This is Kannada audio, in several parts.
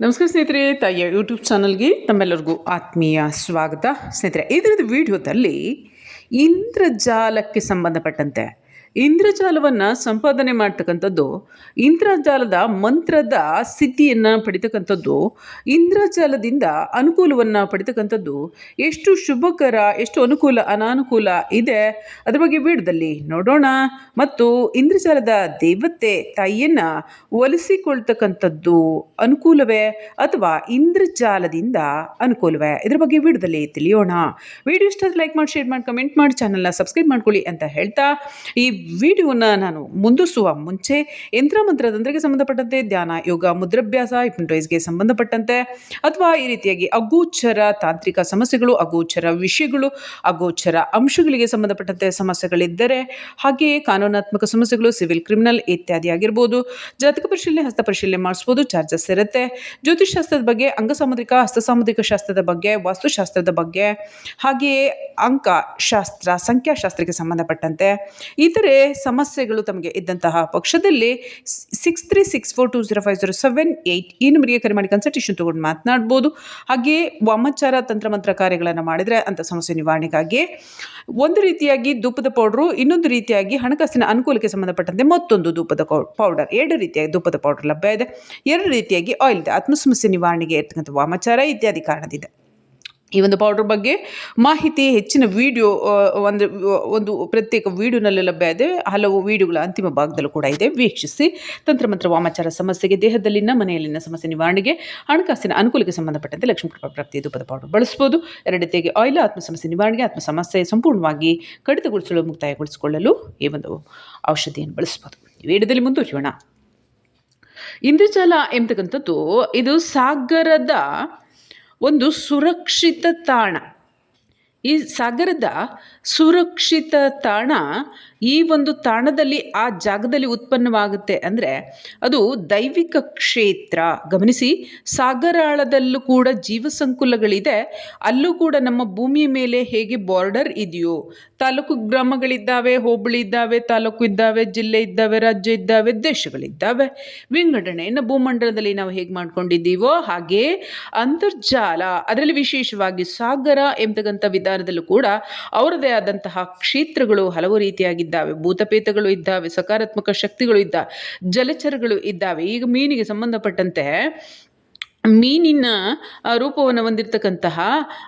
ನಮಸ್ಕಾರ ಸ್ನೇಹಿತರೆ ತಾಯಿಯ ಯೂಟ್ಯೂಬ್ ಚಾನಲ್ಗೆ ತಮ್ಮೆಲ್ಲರಿಗೂ ಆತ್ಮೀಯ ಸ್ವಾಗತ. ಸ್ನೇಹಿತರೆ ಇದರದ ವಿಡಿಯೋದಲ್ಲಿ ಇಂದ್ರಜಾಲಕ್ಕೆ ಸಂಬಂಧಪಟ್ಟಂತೆ ಇಂದ್ರಜಾಲವನ್ನು ಸಂಪಾದನೆ ಮಾಡ್ತಕ್ಕಂಥದ್ದು, ಇಂದ್ರಜಾಲದ ಮಂತ್ರದ ಸ್ಥಿತಿಯನ್ನು ಪಡಿತಕ್ಕಂಥದ್ದು, ಇಂದ್ರಜಾಲದಿಂದ ಅನುಕೂಲವನ್ನು ಪಡಿತಕ್ಕಂಥದ್ದು, ಎಷ್ಟು ಶುಭಕರ, ಎಷ್ಟು ಅನುಕೂಲ, ಅನಾನುಕೂಲ ಇದೆ ಅದರ ಬಗ್ಗೆ ವಿಡಿಯೋದಲ್ಲಿ ನೋಡೋಣ. ಮತ್ತು ಇಂದ್ರಜಾಲದ ದೇವತೆ ತಾಯಿಯನ್ನು ಒಲಿಸಿಕೊಳ್ತಕ್ಕಂಥದ್ದು ಅನುಕೂಲವೇ ಅಥವಾ ಇಂದ್ರಜಾಲದಿಂದ ಅನುಕೂಲವೇ? ಇದ್ರ ಬಗ್ಗೆ ವಿಡಿಯೋದಲ್ಲಿ ತಿಳಿಯೋಣ. ವಿಡಿಯೋ ಇಷ್ಟ ಲೈಕ್ ಮಾಡಿ ಶೇರ್ ಮಾಡಿ ಕಮೆಂಟ್ ಮಾಡಿ ಚಾನಲ್ನ ಸಬ್ಸ್ಕ್ರೈಬ್ ಮಾಡ್ಕೊಳ್ಳಿ ಅಂತ ಹೇಳ್ತಾ ಈ ವಿಡಿಯೋನ ನಾನು ಮುಂದಿಸುವ ಮುಂಚೆ ಯಂತ್ರ ಮಂತ್ರತಂತ್ರಕ್ಕೆ ಸಂಬಂಧಪಟ್ಟಂತೆ ಧ್ಯಾನ, ಯೋಗ, ಮುದ್ರಾಭ್ಯಾಸ, ಹಿಪ್ನಟೈಸ್ಗೆ ಸಂಬಂಧಪಟ್ಟಂತೆ ಅಥವಾ ಈ ರೀತಿಯಾಗಿ ಅಗೋಚರ ತಾಂತ್ರಿಕ ಸಮಸ್ಯೆಗಳು, ಅಗೋಚರ ವಿಷಯಗಳು, ಅಗೋಚರ ಅಂಶಗಳಿಗೆ ಸಂಬಂಧಪಟ್ಟಂತೆ ಸಮಸ್ಯೆಗಳಿದ್ದರೆ ಹಾಗೆಯೇ ಕಾನೂನಾತ್ಮಕ ಸಮಸ್ಯೆಗಳು, ಸಿವಿಲ್ ಕ್ರಿಮಿನಲ್ ಇತ್ಯಾದಿ ಆಗಿರ್ಬೋದು. ಜಾತಕ ಪರಿಶೀಲನೆ, ಹಸ್ತ ಪರಿಶೀಲನೆ ಮಾಡಿಸ್ಬೋದು, ಚಾರ್ಜಸ್ ಇರುತ್ತೆ. ಜ್ಯೋತಿಷಾಸ್ತ್ರದ ಬಗ್ಗೆ, ಅಂಗಸಾಮುದ್ರಿಕ, ಹಸ್ತಸಾಮುದ್ರಿಕ ಶಾಸ್ತ್ರದ ಬಗ್ಗೆ, ವಾಸ್ತುಶಾಸ್ತ್ರದ ಬಗ್ಗೆ ಹಾಗೆಯೇ ಅಂಕ ಶಾಸ್ತ್ರ ಸಂಖ್ಯಾಶಾಸ್ತ್ರಕ್ಕೆ ಸಂಬಂಧಪಟ್ಟಂತೆ ಇತರೆ ಸಮಸ್ಯೆಗಳು ತಮಗೆ ಇದ್ದಂತಹ ಪಕ್ಷದಲ್ಲಿ six three six four two zero five zero seven eight ಈ ನಂಬರಿಗೆ ಕರೆ ಮಾಡಿ ಕನ್ಸಲ್ಟೇಷನ್ ತೊಗೊಂಡು ಮಾತನಾಡ್ಬೋದು. ಹಾಗೆಯೇ ವಾಮಾಚಾರ ತಂತ್ರಮಂತ್ರ ಕಾರ್ಯಗಳನ್ನು ಮಾಡಿದರೆ ಅಂಥ ಸಮಸ್ಯೆ ನಿವಾರಣೆಗಾಗಿ ಒಂದು ರೀತಿಯಾಗಿ ಧೂಪದ ಪೌಡ್ರು ಇನ್ನೊಂದು ರೀತಿಯಾಗಿ ಹಣಕಾಸಿನ ಅನುಕೂಲಕ್ಕೆ ಸಂಬಂಧಪಟ್ಟಂತೆ ಮತ್ತೊಂದು ಧೂಪದ ಪೌಡರ್ ಎರಡು ರೀತಿಯಾಗಿ ಧೂಪದ ಪೌಡರ್ ಲಭ್ಯ ಇದೆ. ಎರಡು ರೀತಿಯಾಗಿ ಆಯಿಲ್ ಇದೆ. ಆತ್ಮ ಸಮಸ್ಯೆ ನಿವಾರಣೆಗೆ ಇರ್ತಕ್ಕಂಥ ವಾಮಾಚಾರ ಇತ್ಯಾದಿ ಕಾರಣದಿಂದ. ಈ ಒಂದು ಪೌಡ್ರ್ ಬಗ್ಗೆ ಮಾಹಿತಿ ಹೆಚ್ಚಿನ ವಿಡಿಯೋ ಒಂದು ಒಂದು ಪ್ರತ್ಯೇಕ ವಿಡಿಯೋನಲ್ಲಿ ಲಭ್ಯ ಇದೆ. ಹಲವು ವಿಡಿಯೋಗಳ ಅಂತಿಮ ಭಾಗದಲ್ಲೂ ಕೂಡ ಇದೆ. ವೀಕ್ಷಿಸಿ. ತಂತ್ರಮಂತ್ರ ವಾಮಾಚಾರ ಸಮಸ್ಯೆಗೆ ದೇಹದಲ್ಲಿನ ಮನೆಯಲ್ಲಿನ ಸಮಸ್ಯೆ ನಿವಾರಣೆಗೆ ಹಣಕಾಸಿನ ಅನುಕೂಲಕ್ಕೆ ಸಂಬಂಧಪಟ್ಟಂತೆ ಲಕ್ಷ್ಮೀ ಕೃಪಾ ಪ್ರಾಪ್ತಿ ಧೂಪದ ಪೌಡರ್ ಬಳಸ್ಬೋದು. ಎರಡತೆಗೆ ಆಯಿಲ್ ಆತ್ಮ ಸಮಸ್ಯೆ ನಿವಾರಣೆಗೆ ಆತ್ಮ ಸಮಸ್ಯೆ ಸಂಪೂರ್ಣವಾಗಿ ಕಡಿತಗೊಳಿಸಲು ಮುಕ್ತಾಯಗೊಳಿಸಿಕೊಳ್ಳಲು ಈ ಒಂದು ಔಷಧಿಯನ್ನು ಬಳಸ್ಬೋದು. ಈ ವಿಡಿಯೋದಲ್ಲಿ ಮುಂದುವರಿಯೋಣ. ಇಂದ್ರಜಾಲ ಎಂಬತಕ್ಕಂಥದ್ದು ಇದು ಸಾಗರದ ಒಂದು ಸುರಕ್ಷಿತ ತಾಣ. ಈ ಸಾಗರದ ಸುರಕ್ಷಿತ ತಾಣ ಈ ಒಂದು ತಾಣದಲ್ಲಿ ಆ ಜಾಗದಲ್ಲಿ ಉತ್ಪನ್ನವಾಗುತ್ತೆ ಅಂದರೆ ಅದು ದೈವಿಕ ಕ್ಷೇತ್ರ. ಗಮನಿಸಿ, ಸಾಗರಾಳದಲ್ಲೂ ಕೂಡ ಜೀವಸಂಕುಲಗಳಿದೆ. ಅಲ್ಲೂ ಕೂಡ ನಮ್ಮ ಭೂಮಿಯ ಮೇಲೆ ಹೇಗೆ ಬಾರ್ಡರ್ ಇದೆಯೋ, ತಾಲೂಕು ಗ್ರಾಮಗಳಿದ್ದಾವೆ ಹೋಬಳಿ ಇದ್ದಾವೆ ತಾಲೂಕು ಇದ್ದಾವೆ, ಜಿಲ್ಲೆ ಇದ್ದಾವೆ, ರಾಜ್ಯ ಇದ್ದಾವೆ, ದೇಶಗಳಿದ್ದಾವೆ. ವಿಂಗಡಣೆಯನ್ನು ಭೂಮಂಡಲದಲ್ಲಿ ನಾವು ಹೇಗೆ ಮಾಡ್ಕೊಂಡಿದ್ದೀವೋ ಹಾಗೆ ಅಂತರ್ಜಾಲ, ಅದರಲ್ಲಿ ವಿಶೇಷವಾಗಿ ಸಾಗರ ಎಂಬತಕ್ಕಂಥ ವಿಧಾನದಲ್ಲೂ ಕೂಡ ಅವರದೇ ಆದಂತಹ ಕ್ಷೇತ್ರಗಳು ಹಲವು ರೀತಿಯಾಗಿದ್ದಾವೆ. ಭೂತಪೇತಗಳು ಇದ್ದಾವೆ, ಸಕಾರಾತ್ಮಕ ಶಕ್ತಿಗಳು ಇದ್ದಾವೆ ಜಲಚರಗಳು ಇದ್ದಾವೆ. ಈಗ ಮೀನಿಗೆ ಸಂಬಂಧಪಟ್ಟಂತೆ ಮೀನಿನ ರೂಪವನ್ನು ಹೊಂದಿರ್ತಕ್ಕಂತಹ,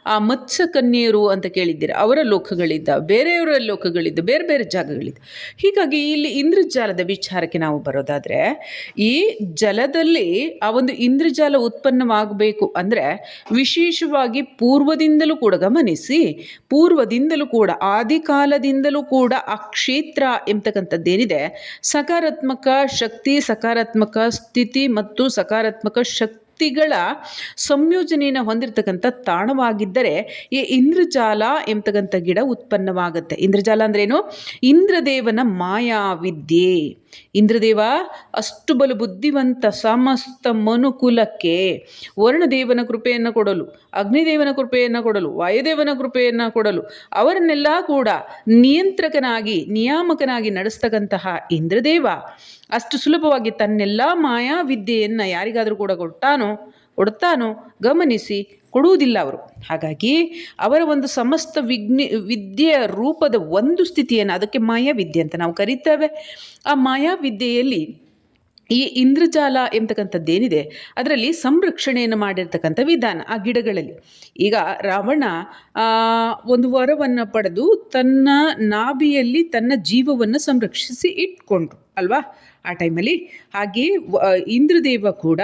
ಆ ಮತ್ಸ್ಯಕನ್ಯರು ಅಂತ ಕೇಳಿದ್ದೀರ. ಅವರ ಲೋಕಗಳಿದ್ದ, ಬೇರೆಯವರ ಲೋಕಗಳಿದ್ದ, ಬೇರೆ ಬೇರೆ ಜಾಗಗಳಿದ್ದ. ಹೀಗಾಗಿ ಇಲ್ಲಿ ಇಂದ್ರಜಾಲದ ವಿಚಾರಕ್ಕೆ ನಾವು ಬರೋದಾದರೆ, ಈ ಜಲದಲ್ಲಿ ಆ ಒಂದು ಇಂದ್ರಜಾಲ ಉತ್ಪನ್ನವಾಗಬೇಕು ಅಂದರೆ ವಿಶೇಷವಾಗಿ ಪೂರ್ವದಿಂದಲೂ ಕೂಡ ಗಮನಿಸಿ, ಪೂರ್ವದಿಂದಲೂ ಕೂಡ, ಆದಿಕಾಲದಿಂದಲೂ ಕೂಡ ಆ ಕ್ಷೇತ್ರ ಎಂಬತಕ್ಕಂಥದ್ದೇನಿದೆ, ಸಕಾರಾತ್ಮಕ ಶಕ್ತಿ, ಸಕಾರಾತ್ಮಕ ಸ್ಥಿತಿ ಮತ್ತು ಸಕಾರಾತ್ಮಕ ಶಕ್ತಿ ಶಕ್ತಿಗಳ ಸಂಯೋಜನೆಯನ್ನು ಹೊಂದಿರತಕ್ಕಂಥ ತಾಣವಾಗಿದ್ದರೆ ಈ ಇಂದ್ರಜಾಲ ಎಂಬತಕ್ಕಂಥ ಗಿಡ ಉತ್ಪನ್ನವಾಗುತ್ತೆ. ಇಂದ್ರಜಾಲ ಅಂದ್ರೇನು? ಇಂದ್ರದೇವನ ಮಾಯಾವಿದ್ಯೆ. ಇಂದ್ರದೇವ, ಅಷ್ಟು ಬಲು ಬುದ್ಧಿವಂತ ಸಮಸ್ತ ಮನುಕುಲಕ್ಕೆ ವರುಣದೇವನ ಕೃಪೆಯನ್ನು ಕೊಡಲು, ಅಗ್ನಿದೇವನ ಕೃಪೆಯನ್ನು ಕೊಡಲು, ವಾಯುದೇವನ ಕೃಪೆಯನ್ನು ಕೊಡಲು, ಅವರನ್ನೆಲ್ಲ ಕೂಡ ನಿಯಂತ್ರಕನಾಗಿ, ನಿಯಾಮಕನಾಗಿ ನಡೆಸ್ತಕ್ಕಂತಹ ಇಂದ್ರದೇವ ಅಷ್ಟು ಸುಲಭವಾಗಿ ತನ್ನೆಲ್ಲ ಮಾಯಾವಿದ್ಯೆಯನ್ನು ಯಾರಿಗಾದರೂ ಕೂಡ ಕೊಡ್ತಾನೋ ಕೊಡ್ತಾನೋ, ಗಮನಿಸಿ ಕೊಡುವುದಿಲ್ಲ ಅವರು. ಹಾಗಾಗಿ ಅವರ ಒಂದು ಸಮಸ್ತ ವಿಜ್ಞ, ವಿದ್ಯೆಯ ರೂಪದ ಒಂದು ಸ್ಥಿತಿಯನ್ನು ಅದಕ್ಕೆ ಮಾಯಾವಿದ್ಯೆ ಅಂತ ನಾವು ಕರೀತೇವೆ. ಆ ಮಾಯಾವಿದ್ಯೆಯಲ್ಲಿ ಈ ಇಂದ್ರಜಾಲ ಎಂಬತಕ್ಕಂಥದ್ದೇನಿದೆ ಅದರಲ್ಲಿ ಸಂರಕ್ಷಣೆಯನ್ನು ಮಾಡಿರ್ತಕ್ಕಂಥ ವಿಧಾನ ಆ ಗಿಡಗಳಲ್ಲಿ. ಈಗ ರಾವಣ ಒಂದು ವರವನ್ನು ಪಡೆದು ತನ್ನ ನಾಭಿಯಲ್ಲಿ ತನ್ನ ಜೀವವನ್ನು ಸಂರಕ್ಷಿಸಿ ಇಟ್ಕೊಂಡ್ರು, ಅಲ್ವಾ? ಆ ಟೈಮಲ್ಲಿ. ಹಾಗೆಯೇ ಇಂದ್ರದೇವ ಕೂಡ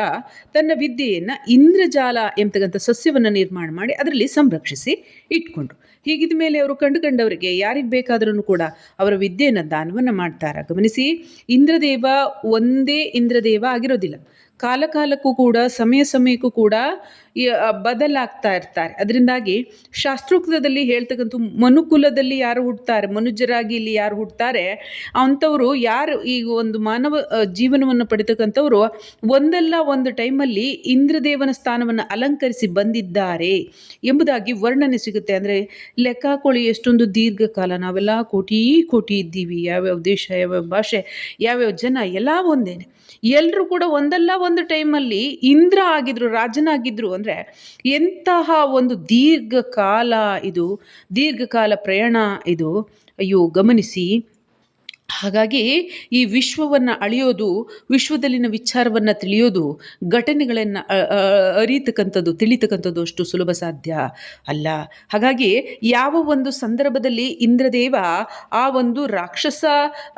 ತನ್ನ ವಿದ್ಯೆಯನ್ನು ಇಂದ್ರಜಾಲ ಎಂಬತಕ್ಕಂಥ ಸಸ್ಯವನ್ನು ನಿರ್ಮಾಣ ಮಾಡಿ ಅದರಲ್ಲಿ ಸಂರಕ್ಷಿಸಿ ಇಟ್ಕೊಂಡ್ರು. ಹೀಗಿದ ಮೇಲೆ ಅವರು ಕಂಡು ಕಂಡವರಿಗೆ ಯಾರಿಗೆ ಬೇಕಾದ್ರೂ ಕೂಡ ಅವರ ವಿದ್ಯೆಯನ್ನು ದಾನವನ್ನು ಮಾಡ್ತಾರೆ. ಗಮನಿಸಿ, ಇಂದ್ರದೇವ ಒಂದೇ ಇಂದ್ರದೇವ ಆಗಿರೋದಿಲ್ಲ. ಕಾಲ ಕಾಲಕ್ಕೂ ಕೂಡ, ಸಮಯ ಸಮಯಕ್ಕೂ ಕೂಡ ಬದಲಾಗ್ತಾ ಇರ್ತಾರೆ. ಅದರಿಂದಾಗಿ ಶಾಸ್ತ್ರೋಕ್ತದಲ್ಲಿ ಹೇಳ್ತಕ್ಕಂಥ ಮನುಕುಲದಲ್ಲಿ ಯಾರು ಹುಡ್ತಾರೆ ಮನುಜರಾಗಿ ಇಲ್ಲಿ ಯಾರು ಹುಡ್ತಾರೆ ಅಂಥವರು ಯಾರು ಈ ಒಂದು ಮಾನವ ಜೀವನವನ್ನು ಪಡಿತಕ್ಕಂಥವ್ರು ಒಂದಲ್ಲ ಒಂದು ಟೈಮಲ್ಲಿ ಇಂದ್ರದೇವನ ಸ್ಥಾನವನ್ನು ಅಲಂಕರಿಸಿ ಬಂದಿದ್ದಾರೆ ಎಂಬುದಾಗಿ ವರ್ಣನೆ ಸಿಗುತ್ತೆ. ಅಂದರೆ ಲೆಕ್ಕ ಹಾಕೊಳ್ಳಿ ಎಷ್ಟೊಂದು ದೀರ್ಘಕಾಲ ನಾವೆಲ್ಲ ಕೋಟಿ ಕೋಟಿ ಇದ್ದೀವಿ, ಯಾವ್ಯಾವ ದೇಶ, ಯಾವ್ಯಾವ ಭಾಷೆ, ಯಾವ್ಯಾವ ಜನ, ಎಲ್ಲ ಒಂದೇನೆ. ಎಲ್ಲರೂ ಕೂಡ ಒಂದಲ್ಲ ಒಂದು ಟೈಮಲ್ಲಿ ಇಂದ್ರ ಆಗಿದ್ರು, ರಾಜನಾಗಿದ್ರು ಅಂದರೆ ಎಂತಹ ಒಂದು ದೀರ್ಘಕಾಲ ಇದು, ದೀರ್ಘಕಾಲ ಪ್ರಯಾಣ ಇದು, ಅಯ್ಯೋ ಗಮನಿಸಿ. ಹಾಗಾಗಿ ಈ ವಿಶ್ವವನ್ನು ಅಳಿಯೋದು, ವಿಶ್ವದಲ್ಲಿನ ವಿಚಾರವನ್ನು ತಿಳಿಯೋದು, ಘಟನೆಗಳನ್ನು ಅರಿತಕ್ಕಂಥದ್ದು, ತಿಳಿತಕ್ಕಂಥದ್ದು ಅಷ್ಟು ಸುಲಭ ಸಾಧ್ಯ ಅಲ್ಲ. ಹಾಗಾಗಿ ಯಾವ ಒಂದು ಸಂದರ್ಭದಲ್ಲಿ ಇಂದ್ರದೇವ ಆ ಒಂದು ರಾಕ್ಷಸ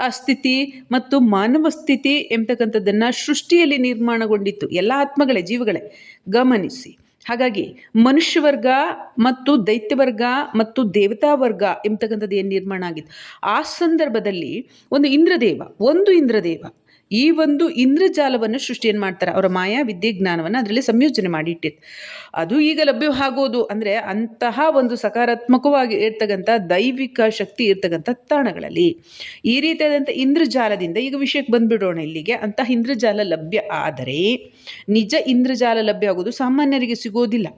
ಸ್ಥಿತಿ ಮತ್ತು ಮಾನವ ಸ್ಥಿತಿ ಎಂಬತಕ್ಕಂಥದ್ದನ್ನು ಸೃಷ್ಟಿಯಲ್ಲಿ ನಿರ್ಮಾಣಗೊಂಡಿತ್ತು. ಎಲ್ಲ ಆತ್ಮಗಳೇ, ಜೀವಗಳೇ, ಗಮನಿಸಿ. ಹಾಗಾಗಿ ಮನುಷ್ಯ ವರ್ಗ ಮತ್ತು ದೈತ್ಯ ವರ್ಗ ಮತ್ತು ದೇವತಾ ವರ್ಗ ಎಂಬತಕ್ಕಂಥದ್ದು ಏನು ನಿರ್ಮಾಣ ಆಗಿತ್ತು? ಆ ಸಂದರ್ಭದಲ್ಲಿ ಒಂದು ಇಂದ್ರದೇವ ಒಂದು ಇಂದ್ರದೇವ. ಈ ಒಂದು ಇಂದ್ರಜಾಲವನ್ನು ಸೃಷ್ಟಿಯನ್ನು ಮಾಡ್ತಾರೆ. ಅವರ ಮಾಯಾ ವಿದ್ಯೆ ಜ್ಞಾನವನ್ನು ಅದರಲ್ಲಿ ಸಂಯೋಜನೆ ಮಾಡಿ ಇಟ್ಟಿತ್ತು. ಅದು ಈಗ ಲಭ್ಯವಾಗೋದು ಅಂದರೆ ಅಂತಹ ಒಂದು ಸಕಾರಾತ್ಮಕವಾಗಿ ಇರ್ತಕ್ಕಂಥ ದೈವಿಕ ಶಕ್ತಿ ಇರ್ತಕ್ಕಂಥ ತಾಣಗಳಲ್ಲಿ ಈ ರೀತಿಯಾದಂಥ ಇಂದ್ರಜಾಲದಿಂದ ಈಗ ವಿಷಯಕ್ಕೆ ಬಂದುಬಿಡೋಣ ಇಲ್ಲಿಗೆ. ಅಂತಹ ಇಂದ್ರಜಾಲ ಲಭ್ಯ ಆದರೆ ನಿಜ ಇಂದ್ರಜಾಲ ಲಭ್ಯ ಆಗೋದು ಸಾಮಾನ್ಯರಿಗೆ ಸಿಗೋದಿಲ್ಲ.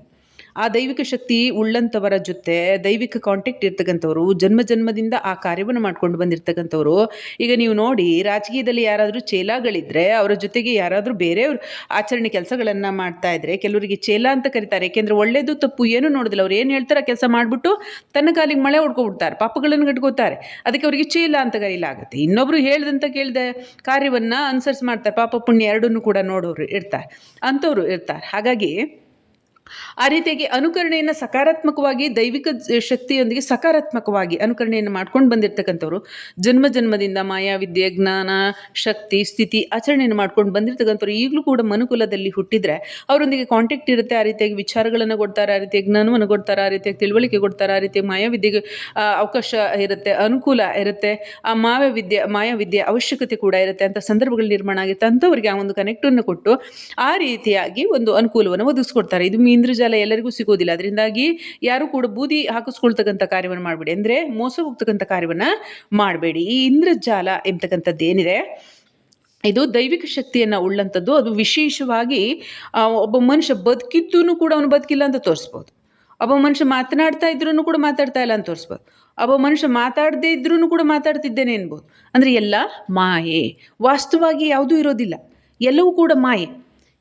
ಆ ದೈವಿಕ ಶಕ್ತಿ ಉಳ್ಳಂಥವರ ಜೊತೆ ದೈವಿಕ ಕಾಂಟ್ಯಾಕ್ಟ್ ಇರ್ತಕ್ಕಂಥವ್ರು, ಜನ್ಮ ಜನ್ಮದಿಂದ ಆ ಕಾರ್ಯವನ್ನು ಮಾಡ್ಕೊಂಡು ಬಂದಿರ್ತಕ್ಕಂಥವ್ರು. ಈಗ ನೀವು ನೋಡಿ, ರಾಜಕೀಯದಲ್ಲಿ ಯಾರಾದರೂ ಚೇಲಾಗಳಿದ್ದರೆ ಅವರ ಜೊತೆಗೆ ಯಾರಾದರೂ ಬೇರೆಯವ್ರು ಆಚರಣೆ ಕೆಲಸಗಳನ್ನು ಮಾಡ್ತಾ ಇದ್ದರೆ ಕೆಲವರಿಗೆ ಚೇಲ ಅಂತ ಕರೀತಾರೆ. ಯಾಕೆಂದರೆ ಒಳ್ಳೆಯದು ತಪ್ಪು ಏನು ನೋಡೋದಿಲ್ಲ. ಅವ್ರು ಏನು ಹೇಳ್ತಾರೆ ಕೆಲಸ ಮಾಡಿಬಿಟ್ಟು ತನ್ನ ಕಾಲಿಗೆ ಮಳೆ ಹೊಡ್ಕೊಬಿಡ್ತಾರೆ, ಪಾಪಗಳನ್ನು ಕಟ್ಕೋತಾರೆ. ಅದಕ್ಕೆ ಅವರಿಗೆ ಚೇಲ ಅಂತ ಕರೀಲಾಗುತ್ತೆ. ಇನ್ನೊಬ್ಬರು ಹೇಳ್ದಂತ ಕೇಳಿದೆ ಕಾರ್ಯವನ್ನು ಅನುಸರಿಸಿ ಮಾಡ್ತಾರೆ. ಪಾಪ ಪುಣ್ಯ ಎರಡನ್ನೂ ಕೂಡ ನೋಡೋರು ಇರ್ತಾರೆ, ಅಂಥವ್ರು ಇರ್ತಾರೆ. ಹಾಗಾಗಿ ಆ ರೀತಿಯಾಗಿ ಅನುಕರಣೆಯನ್ನು ಸಕಾರಾತ್ಮಕವಾಗಿ, ದೈವಿಕ ಶಕ್ತಿಯೊಂದಿಗೆ ಸಕಾರಾತ್ಮಕವಾಗಿ ಅನುಕರಣೆಯನ್ನು ಮಾಡ್ಕೊಂಡು ಬಂದಿರತಕ್ಕಂಥವ್ರು, ಜನ್ಮ ಜನ್ಮದಿಂದ ಮಾಯಾವಿದ್ಯೆ, ಜ್ಞಾನ, ಶಕ್ತಿ, ಸ್ಥಿತಿ ಆಚರಣೆಯನ್ನು ಮಾಡ್ಕೊಂಡು ಬಂದಿರತಕ್ಕಂಥವ್ರು ಈಗಲೂ ಕೂಡ ಮನುಕುಲದಲ್ಲಿ ಹುಟ್ಟಿದ್ರೆ ಅವರೊಂದಿಗೆ ಕಾಂಟ್ಯಾಕ್ಟ್ ಇರುತ್ತೆ, ಆ ರೀತಿಯಾಗಿ ವಿಚಾರಗಳನ್ನು ಕೊಡ್ತಾರೆ, ಆ ರೀತಿಯಾಗಿ ಜ್ಞಾನವನ್ನು ಕೊಡ್ತಾರೆ, ಆ ರೀತಿಯಾಗಿ ತಿಳುವಳಿಕೆ ಕೊಡ್ತಾರೆ, ಆ ರೀತಿಯಾಗಿ ಮಾಯಾವಿದ್ಯೆಗೆ ಅವಕಾಶ ಇರುತ್ತೆ, ಅನುಕೂಲ ಇರುತ್ತೆ, ಆ ಮಾಯಾವಿದ್ಯೆ ಮಾಯಾವಿದ್ಯೆ ಅವಶ್ಯಕತೆ ಕೂಡ ಇರುತ್ತೆ ಅಂತ ಸಂದರ್ಭಗಳು ನಿರ್ಮಾಣ ಆಗುತ್ತೆ ಅಂಥವ್ರಿಗೆ ಆ ಒಂದು ಕನೆಕ್ಟನ್ನು ಕೊಟ್ಟು ಆ ರೀತಿಯಾಗಿ ಒಂದು ಅನುಕೂಲವನ್ನು ಒದಗಿಸ್ಕೊಡ್ತಾರೆ. ಇದು ಇಂದ್ರಜಾಲ ಎಲ್ಲರಿಗೂ ಸಿಗೋದಿಲ್ಲ. ಅದರಿಂದಾಗಿ ಯಾರು ಕೂಡ ಬೂದಿ ಹಾಕಿಸ್ಕೊಳ್ತಕ್ಕಂಥ ಕಾರ್ಯವನ್ನು ಮಾಡಬೇಡಿ. ಅಂದರೆ ಮೋಸ ಹೋಗ್ತಕ್ಕಂಥ ಕಾರ್ಯವನ್ನು ಮಾಡಬೇಡಿ. ಈ ಇಂದ್ರಜಾಲ ಎಂಬತಕ್ಕಂಥದ್ದು ಏನಿದೆ? ಇದು ದೈವಿಕ ಶಕ್ತಿಯನ್ನು ಉಳ್ಳಂಥದ್ದು. ಅದು ವಿಶೇಷವಾಗಿ ಒಬ್ಬ ಮನುಷ್ಯ ಬದುಕಿದ್ದೂ ಕೂಡ ಅವನು ಬದುಕಿಲ್ಲ ಅಂತ ತೋರಿಸ್ಬೋದು. ಒಬ್ಬ ಮನುಷ್ಯ ಮಾತನಾಡ್ತಾ ಇದ್ರೂ ಕೂಡ ಮಾತಾಡ್ತಾ ಇಲ್ಲ ಅಂತ ತೋರಿಸ್ಬೋದು. ಒಬ್ಬ ಮನುಷ್ಯ ಮಾತಾಡದೇ ಇದ್ರೂ ಕೂಡ ಮಾತಾಡ್ತಿದ್ದೇನೆ ಅನ್ಬೋದು. ಅಂದರೆ ಎಲ್ಲ ಮಾಯೆ. ವಾಸ್ತವವಾಗಿ ಯಾವುದೂ ಇರೋದಿಲ್ಲ. ಎಲ್ಲವೂ ಕೂಡ ಮಾಯೆ.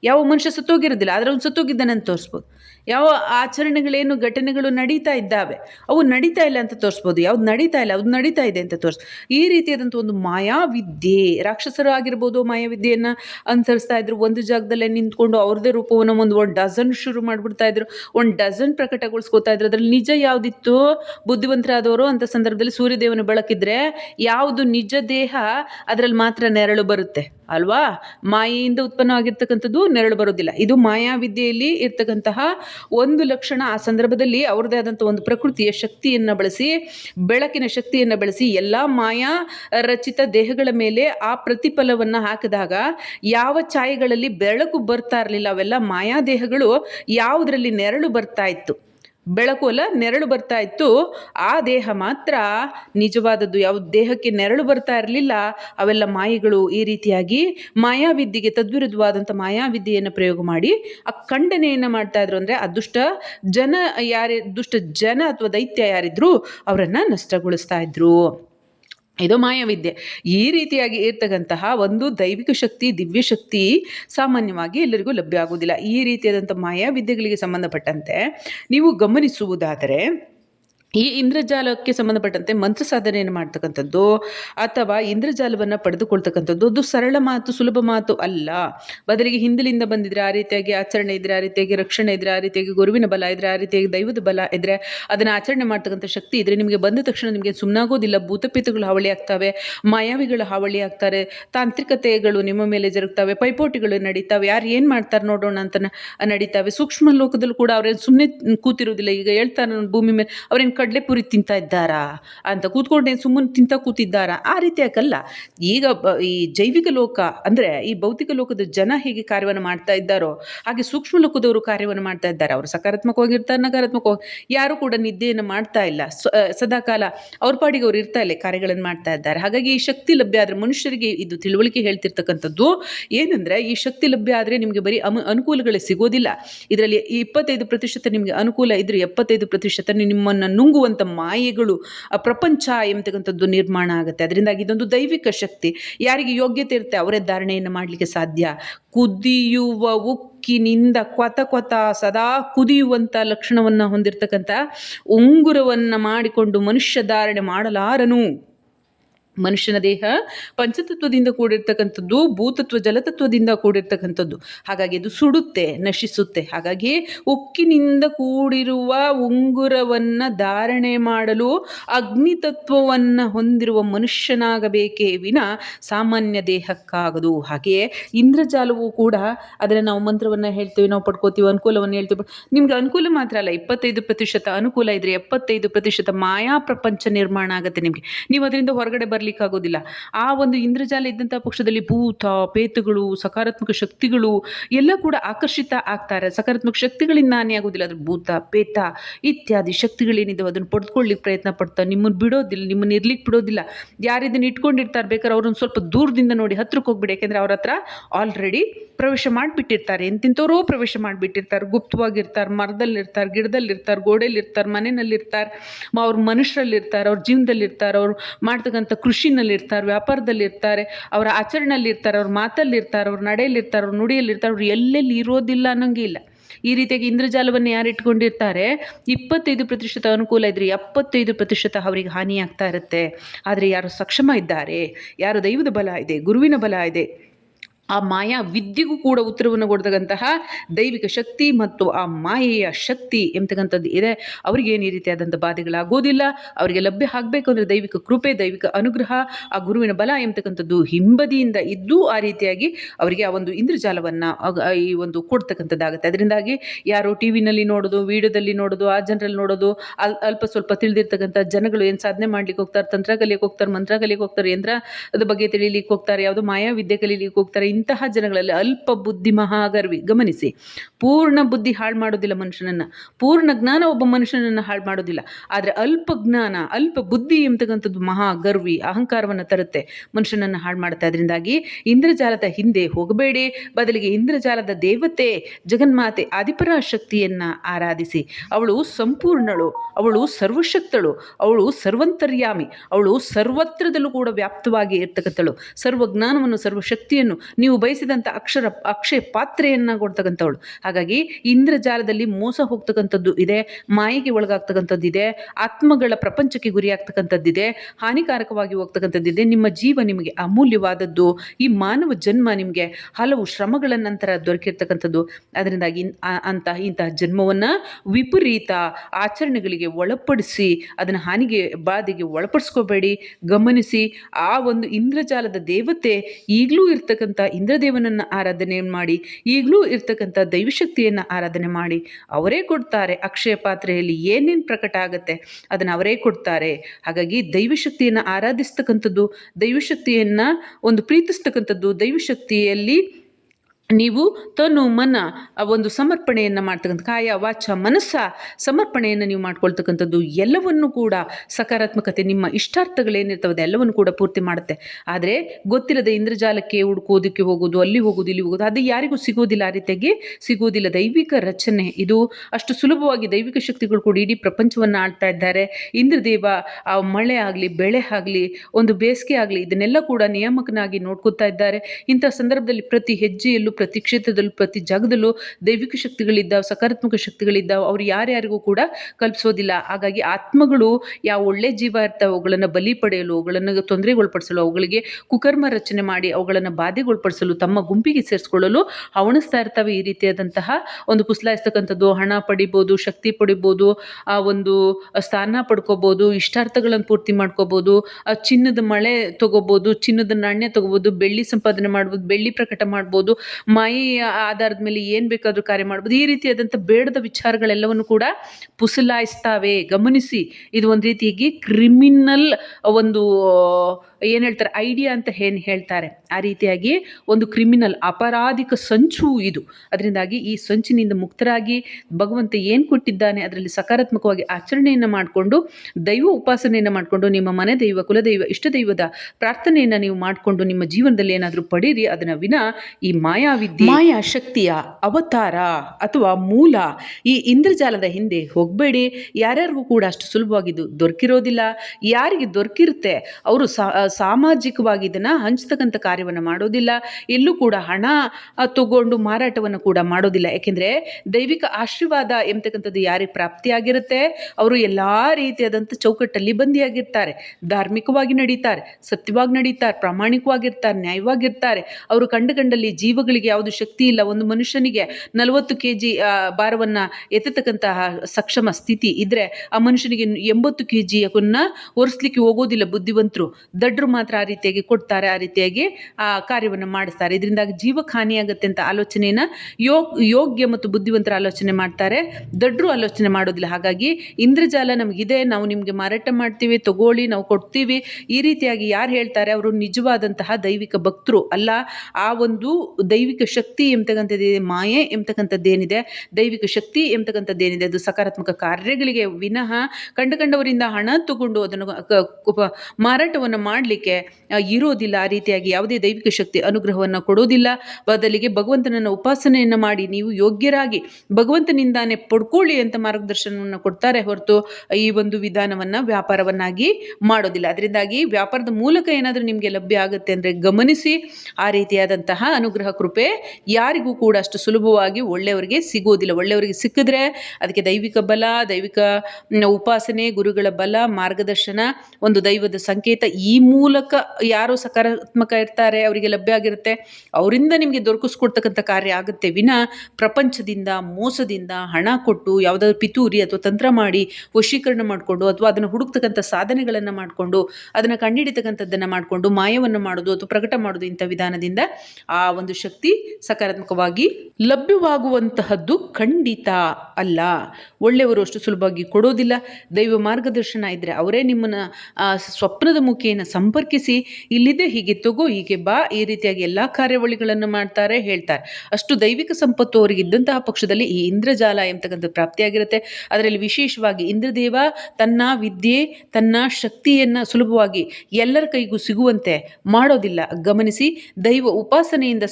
ಯಾವ ಮನುಷ್ಯ ಸತ್ತೋಗಿರೋದಿಲ್ಲ, ಆದರೆ ಅವ್ನು ಸತ್ತೋಗಿದ್ದಾನೆ ಅಂತ ತೋರಿಸ್ಬೋದು. ಯಾವ ಆಚರಣೆಗಳೇನು ಘಟನೆಗಳು ನಡೀತಾ ಇದ್ದಾವೆ, ಅವು ನಡೀತಾ ಇಲ್ಲ ಅಂತ ತೋರಿಸ್ಬೋದು. ಯಾವ್ದು ನಡೀತಾ ಇಲ್ಲ, ಅದು ನಡೀತಾ ಇದೆ ಅಂತ ತೋರಿಸ್. ಈ ರೀತಿಯಾದಂಥ ಒಂದು ಮಾಯಾವಿದ್ಯೆ ರಾಕ್ಷಸರು ಆಗಿರ್ಬೋದು ಮಾಯಾವಿದ್ಯೆಯನ್ನು ಅನುಸರಿಸ್ತಾ ಇದ್ರು. ಒಂದು ಜಾಗದಲ್ಲೇ ನಿಂತ್ಕೊಂಡು ಅವ್ರದೇ ರೂಪವನ್ನು ಒಂದು ಒಂದು ಡಜನ್ ಶುರು ಮಾಡಿಬಿಡ್ತಾ ಇದ್ರು. ಒಂದು ಡಜನ್ ಪ್ರಕಟಗೊಳಿಸ್ಕೋತಾ ಇದ್ರು. ಅದ್ರಲ್ಲಿ ನಿಜ ಯಾವುದಿತ್ತು? ಬುದ್ಧಿವಂತರಾದವರು ಅಂತ ಸಂದರ್ಭದಲ್ಲಿ ಸೂರ್ಯದೇವನ ಬೆಳಕಿದ್ರೆ ಯಾವುದು ನಿಜ ದೇಹ, ಅದರಲ್ಲಿ ಮಾತ್ರ ನೆರಳು ಬರುತ್ತೆ. ಅಲ್ವಾ? ಮಾಯೆಯಿಂದ ಉತ್ಪನ್ನವಾಗಿರ್ತಕ್ಕಂಥದ್ದು ನೆರಳು ಬರೋದಿಲ್ಲ ಇದು ಮಾಯಾವಿದ್ಯೆಯಲ್ಲಿ ಇರ್ತಕ್ಕಂತಹ ಒಂದು ಲಕ್ಷಣ ಆ ಸಂದರ್ಭದಲ್ಲಿ ಅವ್ರದ್ದೇ ಆದಂಥ ಒಂದು ಪ್ರಕೃತಿಯ ಶಕ್ತಿಯನ್ನು ಬಳಸಿ, ಬೆಳಕಿನ ಶಕ್ತಿಯನ್ನು ಬಳಸಿ ಎಲ್ಲ ಮಾಯಾ ರಚಿತ ದೇಹಗಳ ಮೇಲೆ ಆ ಪ್ರತಿಫಲವನ್ನು ಹಾಕಿದಾಗ ಯಾವ ಛಾಯೆಗಳಲ್ಲಿ ಬೆಳಕು ಬರ್ತಾ ಇರಲಿಲ್ಲ ಅವೆಲ್ಲ ಮಾಯಾ ದೇಹಗಳು ಯಾವುದರಲ್ಲಿ ನೆರಳು ಬರ್ತಾ ಇತ್ತು. ಬೆಳಕು ಅಲ್ಲ ನೆರಳು ಬರ್ತಾ ಇತ್ತು. ಆ ದೇಹ ಮಾತ್ರ ನಿಜವಾದದ್ದು. ಯಾವ ದೇಹಕ್ಕೆ ನೆರಳು ಬರ್ತಾ ಇರಲಿಲ್ಲ, ಅವೆಲ್ಲ ಮಾಯೆಗಳು ಈ ರೀತಿಯಾಗಿ ಮಾಯಾವಿದ್ಯೆಗೆ ತದ್ವಿರುದ್ಧವಾದಂಥ ಮಾಯಾವಿದ್ಯೆಯನ್ನು ಪ್ರಯೋಗ ಮಾಡಿ ಆ ಖಂಡನೆಯನ್ನು ಮಾಡ್ತಾ ಇದ್ರು. ಅಂದರೆ ಆ ದುಷ್ಟ ಜನ ಯಾರೇ, ದುಷ್ಟ ಜನ ಅಥವಾ ದೈತ್ಯ ಯಾರಿದ್ರು ಅವರನ್ನು ನಷ್ಟಗೊಳಿಸ್ತಾ ಇದ್ರು. ಇದು ಮಾಯಾವಿದ್ಯೆ. ಈ ರೀತಿಯಾಗಿ ಇರ್ತಕ್ಕಂತಹ ಒಂದು ದೈವಿಕ ಶಕ್ತಿ, ದಿವ್ಯ ಶಕ್ತಿ ಸಾಮಾನ್ಯವಾಗಿ ಎಲ್ಲರಿಗೂ ಲಭ್ಯ ಆಗುವುದಿಲ್ಲ. ಈ ರೀತಿಯಾದಂಥ ಮಾಯಾವಿದ್ಯೆಗಳಿಗೆ ಸಂಬಂಧಪಟ್ಟಂತೆ ನೀವು ಗಮನಿಸುವುದಾದರೆ ಈ ಇಂದ್ರಜಾಲಕ್ಕೆ ಸಂಬಂಧಪಟ್ಟಂತೆ ಮಂತ್ರ ಸಾಧನೆಯನ್ನು ಮಾಡ್ತಕ್ಕಂಥದ್ದು ಅಥವಾ ಇಂದ್ರಜಾಲವನ್ನು ಪಡೆದುಕೊಳ್ತಕ್ಕಂಥದ್ದು, ಅದು ಸರಳ ಮಾತು, ಸುಲಭ ಮಾತು ಅಲ್ಲ. ಬದಲಿಗೆ ಹಿಂದಿಲಿಂದ ಬಂದಿದ್ರೆ ಆ ರೀತಿಯಾಗಿ ಆಚರಣೆ ಇದ್ರೆ, ಆ ರೀತಿಯಾಗಿ ರಕ್ಷಣೆ ಇದ್ರೆ, ಆ ರೀತಿಯಾಗಿ ಗುರುವಿನ ಬಲ ಇದ್ರೆ, ಆ ರೀತಿಯಾಗಿ ದೈವದ ಬಲ ಇದ್ರೆ, ಅದನ್ನು ಆಚರಣೆ ಮಾಡ್ತಕ್ಕಂಥ ಶಕ್ತಿ ಇದ್ರೆ ನಿಮಗೆ ಬಂದ ತಕ್ಷಣ ನಿಮಗೆ ಸುಮ್ಮನಾಗೋದಿಲ್ಲ ಭೂತಪೇತಗಳು ಹಾವಳಿ ಆಗ್ತವೆ, ಮಾಯಾವಿಗಳು ಹಾವಳಿ ಆಗ್ತಾರೆ, ತಾಂತ್ರಿಕತೆಗಳು ನಿಮ್ಮ ಮೇಲೆ ಜರುಗ್ತವೆ, ಪೈಪೋಟಿಗಳು ನಡೀತಾವೆ, ಯಾರು ಏನು ಮಾಡ್ತಾರೆ ನೋಡೋಣ ಅಂತ ನಡೀತಾವೆ. ಸೂಕ್ಷ್ಮ ಲೋಕದಲ್ಲೂ ಕೂಡ ಅವ್ರೇನು ಸುಮ್ಮನೆ ಕೂತಿರೋದಿಲ್ಲ ಈಗ ಹೇಳ್ತಾರೆ ಭೂಮಿ ಮೇಲೆ, ಅವ್ರೇನು ಕಡಲೆಪುರಿ ತಿಂತಾ ಇದ್ದಾರಾ ಅಂತ ಕೂತ್ಕೊಂಡೆ ಸುಮ್ಮನೆ ತಿಂತ ಕೂತಿದ್ದಾರಾ? ಆ ರೀತಿ ಯಾಕಲ್ಲ? ಈಗ ಈ ಜೈವಿಕ ಲೋಕ ಅಂದರೆ ಈ ಭೌತಿಕ ಲೋಕದ ಜನ ಹೇಗೆ ಕಾರ್ಯವನ್ನು ಮಾಡ್ತಾ ಇದ್ದಾರೋ, ಹಾಗೆ ಸೂಕ್ಷ್ಮ ಲೋಕದವರು ಕಾರ್ಯವನ್ನು ಮಾಡ್ತಾ ಇದ್ದಾರೆ. ಅವರು ಸಕಾರಾತ್ಮಕವಾಗಿರ್ತಾರೆ, ನಕಾರಾತ್ಮಕವಾಗಿ ಯಾರು ಕೂಡ ನಿದ್ದೆಯನ್ನು ಮಾಡ್ತಾ ಇಲ್ಲ. ಸದಾಕಾಲ ಅವ್ರ ಪಾಡಿಗೆ ಅವ್ರು ಇರ್ತಾ ಇಲ್ಲ, ಕಾರ್ಯಗಳನ್ನು ಮಾಡ್ತಾ ಇದ್ದಾರೆ. ಹಾಗಾಗಿ ಈ ಶಕ್ತಿ ಲಭ್ಯ ಆದರೆ ಮನುಷ್ಯರಿಗೆ ಇದು ತಿಳುವಳಿಕೆ ಹೇಳ್ತಿರ್ತಕ್ಕಂಥದ್ದು ಏನಂದರೆ, ಈ ಶಕ್ತಿ ಲಭ್ಯ ಆದರೆ ನಿಮಗೆ ಬರೀ ಅಮ, ಅನುಕೂಲಗಳೇ ಸಿಗೋದಿಲ್ಲ. ಇದರಲ್ಲಿ ಇಪ್ಪತ್ತೈದು ಪ್ರತಿಶತ ನಿಮಗೆ ಅನುಕೂಲ ಇದ್ರೆ ಎಪ್ಪತ್ತೈದು ಪ್ರತಿಶತ ನಿಮ್ಮನ್ನು ನುಂಗುವಂಥ ಮಾಯೆಗಳು ಪ್ರಪಂಚ ಎಂಬತಕ್ಕಂಥದ್ದು ನಿರ್ಮಾಣ ಆಗುತ್ತೆ. ಅದರಿಂದಾಗಿ ಇದೊಂದು ದೈವಿಕ ಶಕ್ತಿ. ಯಾರಿಗೆ ಯೋಗ್ಯತೆ ಇರುತ್ತೆ ಅವರೇ ಧಾರಣೆಯನ್ನು ಮಾಡಲಿಕ್ಕೆ ಸಾಧ್ಯ. ಕುದಿಯುವ ಉಕ್ಕಿನಿಂದ ಕ್ವತ ಕ್ವತ ಸದಾ ಕುದಿಯುವಂಥ ಲಕ್ಷಣವನ್ನು ಹೊಂದಿರತಕ್ಕಂಥ ಉಂಗುರವನ್ನು ಮಾಡಿಕೊಂಡು ಮನುಷ್ಯ ಧಾರಣೆ ಮಾಡಲಾರನು. ಮನುಷ್ಯನ ದೇಹ ಪಂಚತತ್ವದಿಂದ ಕೂಡಿರ್ತಕ್ಕಂಥದ್ದು, ಭೂತತ್ವ, ಜಲತತ್ವದಿಂದ ಕೂಡಿರ್ತಕ್ಕಂಥದ್ದು. ಹಾಗಾಗಿ ಅದು ಸುಡುತ್ತೆ, ನಶಿಸುತ್ತೆ. ಹಾಗಾಗಿ ಉಕ್ಕಿನಿಂದ ಕೂಡಿರುವ ಉಂಗುರವನ್ನು ಧಾರಣೆ ಮಾಡಲು ಅಗ್ನಿತತ್ವವನ್ನು ಹೊಂದಿರುವ ಮನುಷ್ಯನಾಗಬೇಕೇ ವಿನ ಸಾಮಾನ್ಯ ದೇಹಕ್ಕಾಗದು. ಹಾಗೆಯೇ ಇಂದ್ರಜಾಲವು ಕೂಡ ಅದನ್ನು ನಾವು ಮಂತ್ರವನ್ನು ಹೇಳ್ತೀವಿ, ನಾವು ಪಡ್ಕೋತೀವಿ, ಅನುಕೂಲವನ್ನು ಹೇಳ್ತೀವಿ. ನಿಮ್ಗೆ ಅನುಕೂಲ ಮಾತ್ರ ಅಲ್ಲ, ಇಪ್ಪತ್ತೈದು ಪ್ರತಿಶತ ಅನುಕೂಲ ಇದ್ರೆ ಎಪ್ಪತ್ತೈದು ಪ್ರತಿಶತ ಮಾಯಾ ಪ್ರಪಂಚ ನಿರ್ಮಾಣ ಆಗುತ್ತೆ ನಿಮಗೆ. ನೀವು ಅದರಿಂದ ಹೊರಗಡೆ ಬರಲಿಕ್ಕಾಗೋದಿಲ್ಲ ಆ ಒಂದು ಇಂದ್ರಜಾಲ ಇದ್ದಂಥ ಪಕ್ಷದಲ್ಲಿ ಭೂತ, ಪೇತಗಳು, ಸಕಾರಾತ್ಮಕ ಶಕ್ತಿಗಳು ಎಲ್ಲ ಕೂಡ ಆಕರ್ಷಿತ ಆಗ್ತಾರೆ. ಸಕಾರಾತ್ಮಕ ಶಕ್ತಿಗಳಿಂದ ಹಾನಿ ಆಗೋದಿಲ್ಲ. ಅದ್ರ ಭೂತ, ಪೇತ ಇತ್ಯಾದಿ ಶಕ್ತಿಗಳೇನಿದ್ದಾವೆ ಅದನ್ನು ಪಡೆದುಕೊಳ್ಳಿಕ್ಕೆ ಪ್ರಯತ್ನ ಪಡ್ತಾ ನಿಮ್ಮನ್ನು ಬಿಡೋದಿಲ್ಲ ನಿಮ್ಮನ್ನು ಇರ್ಲಿಕ್ಕೆ ಬಿಡೋದಿಲ್ಲ. ಯಾರು ಇದನ್ನು ಇಟ್ಕೊಂಡಿರ್ತಾರೆ ಬೇಕಾದ್ರೆ ಅವ್ರನ್ನ ಸ್ವಲ್ಪ ದೂರದಿಂದ ನೋಡಿ ಹತ್ರಕ್ಕೆ ಹೋಗ್ಬಿಡಿ. ಯಾಕೆಂದರೆ ಅವ್ರ ಹತ್ರ ಆಲ್ರೆಡಿ ಪ್ರವೇಶ ಮಾಡಿಬಿಟ್ಟಿರ್ತಾರೆ. ಎಂತಿಂಥವ್ರೋ ಪ್ರವೇಶ ಮಾಡಿಬಿಟ್ಟಿರ್ತಾರೆ. ಗುಪ್ತವಾಗಿರ್ತಾರೆ, ಮರದಲ್ಲಿರ್ತಾರೆ, ಗಿಡದಲ್ಲಿರ್ತಾರೆ, ಗೋಡೆಯಲ್ಲಿರ್ತಾರೆ ಮನೆಯಲ್ಲಿರ್ತಾರೆ ಅವ್ರ ಮನುಷ್ಯರಲ್ಲಿರ್ತಾರೆ ಅವ್ರ ಜೀವನದಲ್ಲಿರ್ತಾರೆ, ಅವ್ರು ಮಾಡ್ತಕ್ಕಂಥ ಕೃಷಿನಲ್ಲಿರ್ತಾರೆ ವ್ಯಾಪಾರದಲ್ಲಿರ್ತಾರೆ, ಅವರ ಆಚರಣೆಯಲ್ಲಿರ್ತಾರೆ, ಅವ್ರ ಮಾತಲ್ಲಿರ್ತಾರೆ, ಅವ್ರ ನಡೆಯಲ್ಲಿರ್ತಾರೆ, ಅವ್ರ ನುಡಿಯಲ್ಲಿರ್ತಾರೆ, ಅವ್ರು ಎಲ್ಲೆಲ್ಲಿ ಇರೋದಿಲ್ಲ ಅನ್ನೋಂಗೆ ಇಲ್ಲ. ಈ ರೀತಿಯಾಗಿ ಇಂದ್ರಜಾಲವನ್ನು ಯಾರು ಇಟ್ಕೊಂಡಿರ್ತಾರೆ? ಇಪ್ಪತ್ತೈದು ಪ್ರತಿಶತ ಅನುಕೂಲ ಇದ್ರೆ ಎಪ್ಪತ್ತೈದು ಪ್ರತಿಶತ ಅವರಿಗೆ ಹಾನಿಯಾಗ್ತಾ ಇರುತ್ತೆ. ಆದರೆ ಯಾರು ಸಕ್ಷಮ ಇದ್ದಾರೆ, ಯಾರು ದೈವದ ಬಲ ಇದೆ, ಗುರುವಿನ ಬಲ ಇದೆ ಆ ಮಾಯಾ ವಿದ್ಯೆಗೂ ಕೂಡ ಉತ್ತರವನ್ನು ಕೊಡ್ತಕ್ಕಂತಹ ದೈವಿಕ ಶಕ್ತಿ ಮತ್ತು ಆ ಮಾಯೆಯ ಶಕ್ತಿ ಎಂಬತಕ್ಕಂಥದ್ದು ಇದೆ. ಅವರಿಗೇನು ಈ ರೀತಿಯಾದಂಥ ಬಾಧೆಗಳಾಗೋದಿಲ್ಲ. ಅವರಿಗೆ ಲಭ್ಯ ಆಗಬೇಕು ಅಂದರೆ ದೈವಿಕ ಕೃಪೆ, ದೈವಿಕ ಅನುಗ್ರಹ, ಆ ಗುರುವಿನ ಬಲ ಎಂಬತಕ್ಕಂಥದ್ದು ಹಿಂಬದಿಯಿಂದ ಇದ್ದು ಆ ರೀತಿಯಾಗಿ ಅವರಿಗೆ ಆ ಒಂದು ಇಂದ್ರಜಾಲವನ್ನು ಈ ಒಂದು ಕೊಡ್ತಕ್ಕಂಥದ್ದಾಗುತ್ತೆ. ಅದರಿಂದಾಗಿ ಯಾರು ಟಿ ವಿನಲ್ಲಿ ನೋಡೋದು, ವಿಡಿಯೋದಲ್ಲಿ ನೋಡೋದು, ಆ ಜನರಲ್ಲಿ ನೋಡೋದು, ಅಲ್, ಅಲ್ಪ ಸ್ವಲ್ಪ ತಿಳಿದಿರ್ತಕ್ಕಂಥ ಜನಗಳು ಏನು ಸಾಧನೆ ಮಾಡ್ಲಿಕ್ಕೆ ಹೋಗ್ತಾರೆ ತಂತ್ರ ಕಲಿಯಕ್ಕೆ ಹೋಗ್ತಾರೆ ಮಂತ್ರ ಕಲಿಯಕ್ಕೆ ಹೋಗ್ತಾರೆ, ಯಂತ್ರದ ಬಗ್ಗೆ ತಿಳಿಲಿಕ್ಕೆ ಹೋಗ್ತಾರೆ, ಯಾವುದೋ ಮಾಯಾ ವಿದ್ಯೆ ಕಲೀಲಿಕ್ಕೆ ಹೋಗ್ತಾರೆ ಇಂತಹ ಜನಗಳಲ್ಲಿ ಅಲ್ಪ ಬುದ್ಧಿ ಮಹಾಗರ್ವಿ ಗಮನಿಸಿ. ಪೂರ್ಣ ಬುದ್ಧಿ ಹಾಳು ಮಾಡೋದಿಲ್ಲ ಮನುಷ್ಯನನ್ನು. ಪೂರ್ಣ ಜ್ಞಾನ ಒಬ್ಬ ಮನುಷ್ಯನನ್ನು ಹಾಳು ಮಾಡೋದಿಲ್ಲ. ಆದರೆ ಅಲ್ಪ ಜ್ಞಾನ, ಅಲ್ಪ ಬುದ್ಧಿ ಎಂಬತಕ್ಕಂಥದ್ದು ಮಹಾಗರ್ವಿ ಅಹಂಕಾರವನ್ನು ತರುತ್ತೆ ಮನುಷ್ಯನನ್ನು ಹಾಳು ಮಾಡುತ್ತೆ ಅದರಿಂದಾಗಿ ಇಂದ್ರಜಾಲದ ಹಿಂದೆ ಹೋಗಬೇಡಿ. ಬದಲಿಗೆ ಇಂದ್ರಜಾಲದ ದೇವತೆ, ಜಗನ್ಮಾತೆ, ಆದಿಪರಾಶಕ್ತಿಯನ್ನು ಆರಾಧಿಸಿ. ಅವಳು ಸಂಪೂರ್ಣಳು, ಅವಳು ಸರ್ವಶಕ್ತಳು, ಅವಳು ಸರ್ವಂತರ್ಯಾಮಿ, ಅವಳು ಸರ್ವತ್ರದಲ್ಲೂ ಕೂಡ ವ್ಯಾಪ್ತವಾಗಿ ಇರ್ತಕ್ಕಂಥಳು. ಸರ್ವಜ್ಞಾನವನ್ನು, ಸರ್ವಶಕ್ತಿಯನ್ನು ನೀವು ಬಯಸಿದಂಥ ಅಕ್ಷರ ಅಕ್ಷಯ ಪಾತ್ರೆಯನ್ನು ಕೊಡ್ತಕ್ಕಂಥವಳು. ಹಾಗಾಗಿ ಇಂದ್ರಜಾಲದಲ್ಲಿ ಮೋಸ ಹೋಗ್ತಕ್ಕಂಥದ್ದು ಇದೆ, ಮಾಯಿಗೆ ಒಳಗಾಗ್ತಕ್ಕಂಥದ್ದು ಇದೆ, ಆತ್ಮಗಳ ಪ್ರಪಂಚಕ್ಕೆ ಗುರಿಯಾಗ್ತಕ್ಕಂಥದ್ದಿದೆ, ಹಾನಿಕಾರಕವಾಗಿ ಹೋಗ್ತಕ್ಕಂಥದ್ದಿದೆ. ನಿಮ್ಮ ಜೀವ ನಿಮಗೆ ಅಮೂಲ್ಯವಾದದ್ದು, ಈ ಮಾನವ ಜನ್ಮ ನಿಮಗೆ ಹಲವು ಶ್ರಮಗಳ ನಂತರ ದೊರಕಿರ್ತಕ್ಕಂಥದ್ದು. ಅದರಿಂದಾಗಿ ಅಂತಹ ಇಂತಹ ಜನ್ಮವನ್ನು ವಿಪರೀತ ಆಚರಣೆಗಳಿಗೆ ಒಳಪಡಿಸಿ, ಅದನ್ನು ಹಾನಿಗೆ, ಬಾಧೆಗೆ ಒಳಪಡಿಸ್ಕೋಬೇಡಿ. ಗಮನಿಸಿ, ಆ ಒಂದು ಇಂದ್ರಜಾಲದ ದೇವತೆ ಈಗಲೂ ಇರ್ತಕ್ಕಂಥ ಇಂದ್ರದೇವನನ್ನು ಆರಾಧನೆ ಮಾಡಿ, ಈಗಲೂ ಇರ್ತಕ್ಕಂಥ ದೈವಶಕ್ತಿಯನ್ನು ಆರಾಧನೆ ಮಾಡಿ, ಅವರೇ ಕೊಡ್ತಾರೆ. ಅಕ್ಷಯ ಪಾತ್ರೆಯಲ್ಲಿ ಏನೇನು ಪ್ರಕಟ ಆಗುತ್ತೆ, ಅದನ್ನು ಅವರೇ ಕೊಡ್ತಾರೆ. ಹಾಗಾಗಿ ದೈವಶಕ್ತಿಯನ್ನು ಆರಾಧಿಸ್ತಕ್ಕಂಥದ್ದು, ದೈವಶಕ್ತಿಯನ್ನು ಒಂದು ಪ್ರೀತಿಸ್ತಕ್ಕಂಥದ್ದು, ದೈವಶಕ್ತಿಯಲ್ಲಿ ನೀವು ತನು ಮನ ಒಂದು ಸಮರ್ಪಣೆಯನ್ನು ಮಾಡ್ತಕ್ಕಂಥ ಕಾಯ, ವಾಚ, ಮನಸ್ಸ ಸಮರ್ಪಣೆಯನ್ನು ನೀವು ಮಾಡ್ಕೊಳ್ತಕ್ಕಂಥದ್ದು ಎಲ್ಲವನ್ನು ಕೂಡ ಸಕಾರಾತ್ಮಕತೆ, ನಿಮ್ಮ ಇಷ್ಟಾರ್ಥಗಳೇನಿರ್ತವೆ ಎಲ್ಲವನ್ನು ಕೂಡ ಪೂರ್ತಿ ಮಾಡುತ್ತೆ. ಆದರೆ ಗೊತ್ತಿಲ್ಲದ ಇಂದ್ರಜಾಲಕ್ಕೆ ಹುಡುಕೋದಕ್ಕೆ ಹೋಗೋದು, ಅಲ್ಲಿ ಹೋಗೋದು, ಇಲ್ಲಿ ಹೋಗೋದು, ಅದು ಯಾರಿಗೂ ಸಿಗೋದಿಲ್ಲ ಆ ರೀತಿಯಾಗಿ ಸಿಗೋದಿಲ್ಲ. ದೈವಿಕ ರಚನೆ ಇದು. ಅಷ್ಟು ಸುಲಭವಾಗಿ ದೈವಿಕ ಶಕ್ತಿಗಳು ಕೂಡ ಇಡೀ ಪ್ರಪಂಚವನ್ನು ಆಳ್ತಾ ಇದ್ದಾರೆ. ಇಂದ್ರದೇವ, ಆ, ಮಳೆ ಆಗಲಿ, ಬೆಳೆ ಆಗಲಿ, ಒಂದು ಬೇಸಿಗೆ ಆಗಲಿ, ಇದನ್ನೆಲ್ಲ ಕೂಡ ನಿಯಾಮಕನಾಗಿ ನೋಡ್ಕೊತಾ ಇದ್ದಾರೆ. ಇಂಥ ಸಂದರ್ಭದಲ್ಲಿ ಪ್ರತಿ ಹೆಜ್ಜೆಯಲ್ಲೂ ಪ್ರತಿ ಕ್ಷೇತ್ರದಲ್ಲೂ, ಪ್ರತಿ ಜಾಗದಲ್ಲೂ ದೈವಿಕ ಶಕ್ತಿಗಳಿದ್ದಾವೆ, ಸಕಾರಾತ್ಮಕ ಶಕ್ತಿಗಳಿದ್ದಾವೆ, ಅವ್ರು ಯಾರ್ಯಾರಿಗೂ ಕೂಡ ಕಲ್ಪಿಸೋದಿಲ್ಲ. ಹಾಗಾಗಿ ಆತ್ಮಗಳು ಯಾವ ಒಳ್ಳೆ ಜೀವ ಇರ್ತಾವೆ, ಅವುಗಳನ್ನು ಬಲಿ ಪಡೆಯಲು, ಅವುಗಳನ್ನು ತೊಂದರೆಗೊಳಪಡಿಸಲು, ಅವುಗಳಿಗೆ ಕುಕರ್ಮ ರಚನೆ ಮಾಡಿ, ಅವುಗಳನ್ನು ಬಾಧೆಗೊಳಪಡಿಸಲು, ತಮ್ಮ ಗುಂಪಿಗೆ ಸೇರಿಸ್ಕೊಳ್ಳಲು ಹವಣಿಸ್ತಾ ಇರ್ತವೆ ಈ ರೀತಿಯಾದಂತಹ ಒಂದು ಪುಸ್ಲಾಯಿಸ್ತಕ್ಕಂಥದ್ದು. ಹಣ ಪಡಿಬೋದು, ಶಕ್ತಿ ಪಡಿಬೋದು, ಆ ಒಂದು ಸ್ಥಾನ ಪಡ್ಕೋಬೋದು, ಇಷ್ಟಾರ್ಥಗಳನ್ನು ಪೂರ್ತಿ ಮಾಡ್ಕೋಬೋದು ಚಿನ್ನದ ಮಳೆ ತಗೋಬೋದು, ಚಿನ್ನದ ನಾಣ್ಯ ತಗೋಬೋದು, ಬೆಳ್ಳಿ ಸಂಪಾದನೆ ಮಾಡ್ಬೋದು, ಬೆಳ್ಳಿ ಪ್ರಕಟ ಮಾಡ್ಬೋದು ಮಾಯೆಯ ಆಧಾರದ ಮೇಲೆ ಏನು ಬೇಕಾದರೂ ಕಾರ್ಯ ಮಾಡ್ಬೋದು. ಈ ರೀತಿಯಾದಂಥ ಬೇಡದ ವಿಚಾರಗಳೆಲ್ಲವನ್ನು ಕೂಡ ಪುಸಲಾಯಿಸ್ತಾವೆ. ಗಮನಿಸಿ, ಇದು ಒಂದು ರೀತಿಯಾಗಿ ಕ್ರಿಮಿನಲ್ ಒಂದು, ಏನು ಹೇಳ್ತಾರೆ ಐಡಿಯಾ ಅಂತ ಏನು ಹೇಳ್ತಾರೆ. ಆ ರೀತಿಯಾಗಿ ಒಂದು ಕ್ರಿಮಿನಲ್ ಅಪರಾಧಿಕ ಸಂಚು ಇದು. ಅದರಿಂದಾಗಿ ಈ ಸಂಚಿನಿಂದ ಮುಕ್ತರಾಗಿ ಭಗವಂತ ಏನು ಕೊಟ್ಟಿದ್ದಾನೆ, ಅದರಲ್ಲಿ ಸಕಾರಾತ್ಮಕವಾಗಿ ಆಚರಣೆಯನ್ನು ಮಾಡಿಕೊಂಡು, ದೈವ ಉಪಾಸನೆಯನ್ನು ಮಾಡಿಕೊಂಡು, ನಿಮ್ಮ ಮನೆ ದೈವ, ಕುಲದೈವ ಇಷ್ಟ ದೈವದ ಪ್ರಾರ್ಥನೆಯನ್ನು ನೀವು ಮಾಡಿಕೊಂಡು ನಿಮ್ಮ ಜೀವನದಲ್ಲಿ ಏನಾದರೂ ಪಡೀರಿ, ಅದನ್ನು ವಿನ ಈ ಮಾಯಾವಿದ್ಯೆ ಮಾಯಾ ಶಕ್ತಿಯ ಅವತಾರ ಅಥವಾ ಮೂಲ ಈ ಇಂದ್ರಜಾಲದ ಹಿಂದೆ ಹೋಗಬೇಡಿ. ಯಾರ್ಯಾರಿಗೂ ಕೂಡ ಅಷ್ಟು ಸುಲಭವಾಗಿದ್ದು ದೊರಕಿರೋದಿಲ್ಲ. ಯಾರಿಗೆ ದೊರಕಿರುತ್ತೆ ಅವರು ಸಾಮಾಜಿಕವಾಗಿ ಇದನ್ನು ಹಂಚ್ತಕ್ಕಂಥ ಕಾರ್ಯವನ್ನು ಮಾಡೋದಿಲ್ಲ. ಎಲ್ಲೂ ಕೂಡ ಹಣ ತಗೊಂಡು ಮಾರಾಟವನ್ನು ಕೂಡ ಮಾಡೋದಿಲ್ಲ. ಯಾಕೆಂದರೆ ದೈವಿಕ ಆಶೀರ್ವಾದ ಎಂಬತಕ್ಕಂಥದ್ದು ಯಾರಿಗೆ ಪ್ರಾಪ್ತಿಯಾಗಿರುತ್ತೆ, ಅವರು ಎಲ್ಲ ರೀತಿಯಾದಂಥ ಚೌಕಟ್ಟಲ್ಲಿ ಬಂದಿಯಾಗಿರ್ತಾರೆ. ಧಾರ್ಮಿಕವಾಗಿ ನಡೀತಾರೆ, ಸತ್ಯವಾಗಿ ನಡೀತಾರೆ, ಪ್ರಾಮಾಣಿಕವಾಗಿರ್ತಾರೆ, ನ್ಯಾಯವಾಗಿರ್ತಾರೆ. ಅವರು ಕಂಡು ಕಂಡಲ್ಲಿ ಜೀವಗಳಿಗೆ ಯಾವುದು ಶಕ್ತಿ ಇಲ್ಲ. ಒಂದು ಮನುಷ್ಯನಿಗೆ ನಲವತ್ತು ಕೆ ಜಿ ಭಾರವನ್ನು ಎತ್ತತಕ್ಕಂತಹ ಸಕ್ಷಮ ಸ್ಥಿತಿ ಇದ್ದರೆ ಆ ಮನುಷ್ಯನಿಗೆ ಎಂಬತ್ತು ಕೆ ಜಿಯನ್ನು ಒರೆಸ್ಲಿಕ್ಕೆ ಹೋಗೋದಿಲ್ಲ ಬುದ್ಧಿವಂತರು. ದಡ್ರು ಮಾತ್ರ ಆ ರೀತಿಯಾಗಿ ಕೊಡ್ತಾರೆ, ಆ ರೀತಿಯಾಗಿ, ಆ, ಕಾರ್ಯವನ್ನು ಮಾಡಿಸ್ತಾರೆ. ಇದರಿಂದಾಗಿ ಜೀವಕ್ಕೆ ಹಾನಿಯಾಗುತ್ತೆ ಅಂತ ಆಲೋಚನೆಯನ್ನು ಯೋಗ್, ಯೋಗ್ಯ ಮತ್ತು ಬುದ್ಧಿವಂತರ ಆಲೋಚನೆ ಮಾಡ್ತಾರೆ. ದಡ್ರು ಆಲೋಚನೆ ಮಾಡೋದಿಲ್ಲ. ಹಾಗಾಗಿ ಇಂದ್ರಜಾಲ ನಮಗಿದೆ. ನಾವು ನಿಮಗೆ ಮಾರಾಟ ಮಾಡ್ತೀವಿ, ತಗೊಳ್ಳಿ, ನಾವು ಕೊಡ್ತೀವಿ. ಈ ರೀತಿಯಾಗಿ ಯಾರು ಹೇಳ್ತಾರೆ, ಅವರು ನಿಜವಾದಂತಹ ದೈವಿಕ ಭಕ್ತರು ಅಲ್ಲ. ಆ ಒಂದು ದೈವಿಕ ಶಕ್ತಿ ಎಂಬತಕ್ಕಂಥದ್ದು ಮಾಯೆ ಎಂಬತಕ್ಕಂಥದ್ದೇನಿದೆ ದೈವಿಕ ಶಕ್ತಿ ಎಂಬತಕ್ಕಂಥದ್ದೇನಿದೆ ಅದು ಸಕಾರಾತ್ಮಕ ಕಾರ್ಯಗಳಿಗೆ ವಿನಃ ಕಂಡು ಕಂಡವರಿಂದ ಹಣ ತಗೊಂಡು ಅದನ್ನು ಮಾರಾಟವನ್ನು ಮಾಡಲಿಕ್ಕೆ ಇರೋದಿಲ್ಲ. ಆ ರೀತಿಯಾಗಿ ಯಾವುದೇ ದೈವಿಕ ಶಕ್ತಿ ಅನುಗ್ರಹವನ್ನು ಕೊಡೋದಿಲ್ಲ. ಬದಲಿಗೆ ಭಗವಂತನನ್ನು ಉಪಾಸನೆಯನ್ನು ಮಾಡಿ, ನೀವು ಯೋಗ್ಯರಾಗಿ ಭಗವಂತನಿಂದಾನೇ ಪಡ್ಕೊಳ್ಳಿ ಅಂತ ಮಾರ್ಗದರ್ಶನವನ್ನು ಕೊಡ್ತಾರೆ ಹೊರತು ಈ ಒಂದು ವಿಧಾನವನ್ನು ವ್ಯಾಪಾರವನ್ನಾಗಿ ಮಾಡೋದಿಲ್ಲ. ಅದರಿಂದಾಗಿ ವ್ಯಾಪಾರದ ಮೂಲಕ ಏನಾದರೂ ನಿಮಗೆ ಲಭ್ಯ ಆಗುತ್ತೆ ಅಂದರೆ ಗಮನಿಸಿ, ಆ ರೀತಿಯಾದಂತಹ ಅನುಗ್ರಹ, ಕೃಪೆ ಯಾರಿಗೂ ಕೂಡ ಅಷ್ಟು ಸುಲಭವಾಗಿ ಒಳ್ಳೆಯವರಿಗೆ ಸಿಗೋದಿಲ್ಲ. ಒಳ್ಳೆಯವರಿಗೆ ಸಿಕ್ಕಿದ್ರೆ ಅದಕ್ಕೆ ದೈವಿಕ ಬಲ, ದೈವಿಕ ಉಪಾಸನೆ, ಗುರುಗಳ ಬಲ, ಮಾರ್ಗದರ್ಶನ, ಒಂದು ದೈವದ ಸಂಕೇತ ಈ ಮೂಲಕ ಯಾರು ಸಕಾರಾತ್ಮಕ ಇರ್ತಾರೆ, ಅವರಿಗೆ ಲಭ್ಯ ಆಗಿರುತ್ತೆ. ಅವರಿಂದ ನಿಮಗೆ ದೊರಕಿಸ್ಕೊಡ್ತಕ್ಕಂಥ ಕಾರ್ಯ ಆಗುತ್ತೆ. ವಿನ ಪ್ರಪಂಚದಿಂದ, ಮೋಸದಿಂದ ಹಣ ಕೊಟ್ಟು, ಯಾವುದಾದ್ರು ಪಿತೂರಿ ಅಥವಾ ತಂತ್ರ ಮಾಡಿ, ವಶೀಕರಣ ಮಾಡಿಕೊಂಡು ಅಥವಾ ಅದನ್ನು ಹುಡುಕ್ತಕ್ಕಂಥ ಸಾಧನೆಗಳನ್ನು ಮಾಡಿಕೊಂಡು, ಅದನ್ನು ಕಂಡುಹಿಡಿತಕ್ಕಂಥದ್ದನ್ನು ಮಾಡಿಕೊಂಡು, ಮಾಯವನ್ನು ಮಾಡೋದು ಅಥವಾ ಪ್ರಕಟ ಮಾಡೋದು ಇಂಥ ವಿಧಾನದಿಂದ ಆ ಒಂದು ಶಕ್ತಿ ಸಕಾರಾತ್ಮಕವಾಗಿ ಲಭ್ಯವಾಗುವಂತಹದ್ದು ಖಂಡಿತ ಅಲ್ಲ. ಒಳ್ಳೆಯವರು ಅಷ್ಟು ಸುಲಭವಾಗಿ ಕೊಡೋದಿಲ್ಲ. ದೈವ ಮಾರ್ಗದರ್ಶನ ಇದ್ದರೆ ಅವರೇ ನಿಮ್ಮನ್ನು ಸ್ವಪ್ನದ ಮುಖೇನ ಸಂಪರ್ಕಿಸಿ, ಇಲ್ಲಿದೆ ಹೀಗೆ ತಗೋ, ಹೀಗೆ ಬಾ, ಈ ರೀತಿಯಾಗಿ ಎಲ್ಲ ಕಾರ್ಯವಳಿಗಳನ್ನು ಮಾಡ್ತಾರೆ, ಹೇಳ್ತಾರೆ. ಅಷ್ಟು ದೈವಿಕ ಸಂಪತ್ತು ಅವರಿಗೆ ಇದ್ದಂತಹ ಪಕ್ಷದಲ್ಲಿ ಈ ಇಂದ್ರಜಾಲ ಎಂಬತಕ್ಕಂಥ ಪ್ರಾಪ್ತಿಯಾಗಿರುತ್ತೆ. ಅದರಲ್ಲಿ ವಿಶೇಷವಾಗಿ ಇಂದ್ರದೇವ ತನ್ನ ವಿದ್ಯೆ, ತನ್ನ ಶಕ್ತಿಯನ್ನು ಸುಲಭವಾಗಿ ಎಲ್ಲರ ಕೈಗೂ ಸಿಗುವಂತೆ ಮಾಡೋದಿಲ್ಲ. ಗಮನಿಸಿ, ದೈವ ಉಪಾಸನೆಯಿಂದ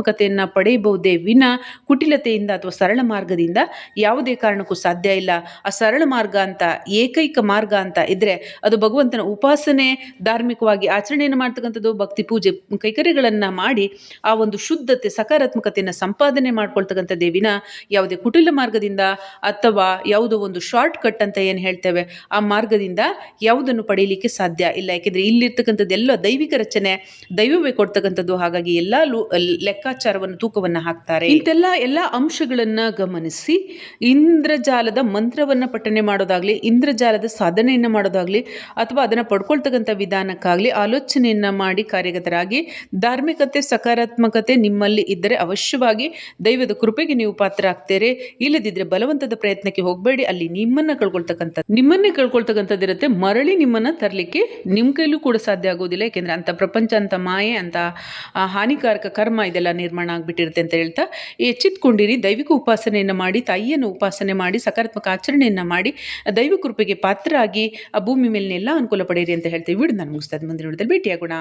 ಸಕಾರಾತ್ಮಕತೆಯನ್ನು ಪಡೆಯಬಹುದೇ ವಿನ ಕುಟಿಲತೆಯಿಂದ ಅಥವಾ ಸರಳ ಮಾರ್ಗದಿಂದ? ಯಾವುದೇ ಕಾರಣಕ್ಕೂ ಸಾಧ್ಯ ಇಲ್ಲ. ಆ ಸರಳ ಮಾರ್ಗ ಅಂತ, ಏಕೈಕ ಮಾರ್ಗ ಅಂತ ಇದ್ದರೆ ಅದು ಭಗವಂತನ ಉಪಾಸನೆ, ಧಾರ್ಮಿಕವಾಗಿ ಆಚರಣೆಯನ್ನು ಮಾಡ್ತಕ್ಕಂಥದ್ದು, ಭಕ್ತಿ ಪೂಜೆ, ಕೈಕರ್ಯಗಳನ್ನು ಮಾಡಿ ಆ ಒಂದು ಶುದ್ಧತೆ, ಸಕಾರಾತ್ಮಕತೆಯನ್ನು ಸಂಪಾದನೆ ಮಾಡ್ಕೊಳ್ತಕ್ಕಂಥದ್ದೇ ವಿನ ಯಾವುದೇ ಕುಟಿಲ ಮಾರ್ಗದಿಂದ ಅಥವಾ ಯಾವುದೋ ಒಂದು ಶಾರ್ಟ್ ಕಟ್ ಅಂತ ಏನು ಹೇಳ್ತೇವೆ, ಆ ಮಾರ್ಗದಿಂದ ಯಾವುದನ್ನು ಪಡೆಯಲಿಕ್ಕೆ ಸಾಧ್ಯ ಇಲ್ಲ. ಯಾಕೆಂದರೆ ಇಲ್ಲಿರ್ತಕ್ಕಂಥದ್ದೆಲ್ಲ ದೈವಿಕ ರಚನೆ, ದೈವವೇ ಕೊಡ್ತಕ್ಕಂಥದ್ದು. ಹಾಗಾಗಿ ಎಲ್ಲ ಲು- ಲೆಕ್ಕಾಚಾರವನ್ನು, ತೂಕವನ್ನು ಹಾಕ್ತಾರೆ. ಇಂತೆಲ್ಲ ಎಲ್ಲ ಅಂಶಗಳನ್ನು ಗಮನಿಸಿ, ಇಂದ್ರಜಾಲದ ಮಂತ್ರವನ್ನು ಪಠನೆ ಮಾಡೋದಾಗಲಿ, ಇಂದ್ರಜಾಲದ ಸಾಧನೆಯನ್ನು ಮಾಡೋದಾಗಲಿ, ಅಥವಾ ಅದನ್ನು ಪಡ್ಕೊಳ್ತಕ್ಕಂಥ ವಿಧಾನಕ್ಕಾಗಲಿ ಆಲೋಚನೆಯನ್ನು ಮಾಡಿ ಕಾರ್ಯಗತರಾಗಿ, ಧಾರ್ಮಿಕತೆ, ಸಕಾರಾತ್ಮಕತೆ ನಿಮ್ಮಲ್ಲಿ ಇದ್ದರೆ ಅವಶ್ಯವಾಗಿ ದೈವದ ಕೃಪೆಗೆ ನೀವು ಪಾತ್ರ ಆಗ್ತೀರಿ ಇಲ್ಲದಿದ್ದರೆ ಬಲವಂತದ ಪ್ರಯತ್ನಕ್ಕೆ ಹೋಗಬೇಡಿ. ಅಲ್ಲಿ ನಿಮ್ಮನ್ನು ಕಳ್ಕೊಳ್ತಕ್ಕಂಥ, ನಿಮ್ಮನ್ನೇ ಕಳ್ಕೊಳ್ತಕ್ಕಂಥದ್ದಿರುತ್ತೆ ಮರಳಿ ನಿಮ್ಮನ್ನು ತರಲಿಕ್ಕೆ ನಿಮ್ಮ ಕೈಲೂ ಕೂಡ ಸಾಧ್ಯ ಆಗೋದಿಲ್ಲ. ಯಾಕೆಂದರೆ ಅಂಥ ಪ್ರಪಂಚ ಅಂತ ಮಾಯೆ ಅಂತ ಹಾನಿಕಾರಕ ಕರ್ಮ ಇದೆಲ್ಲ ನಿರ್ಮಾಣ ಆಗಿಬಿಟ್ಟಿರುತ್ತೆ ಅಂತ ಹೇಳ್ತಾ ಎಚ್ಚೆತ್ಕೊಂಡಿರಿ ದೈವಿಕ ಉಪಾಸನೆಯನ್ನು ಮಾಡಿ, ತಾಯಿಯನ್ನು ಉಪಾಸನೆ ಮಾಡಿ, ಸಕಾರಾತ್ಮಕ ಆಚರಣೆಯನ್ನು ಮಾಡಿ ದೈವ ಕೃಪೆಗೆ ಪಾತ್ರರಾಗಿ ಆ ಭೂಮಿ ಮೇಲಿನ ಎಲ್ಲ ಅನುಕೂಲ ಪಡೆಯಿರಿ ಅಂತ ಹೇಳ್ತೀವಿ ಬಿಡು ನಾನು ಮುಗಿಸ್ತಾ. ಮುಂದಿನ ಭೇಟಿಯಾಗೋಣ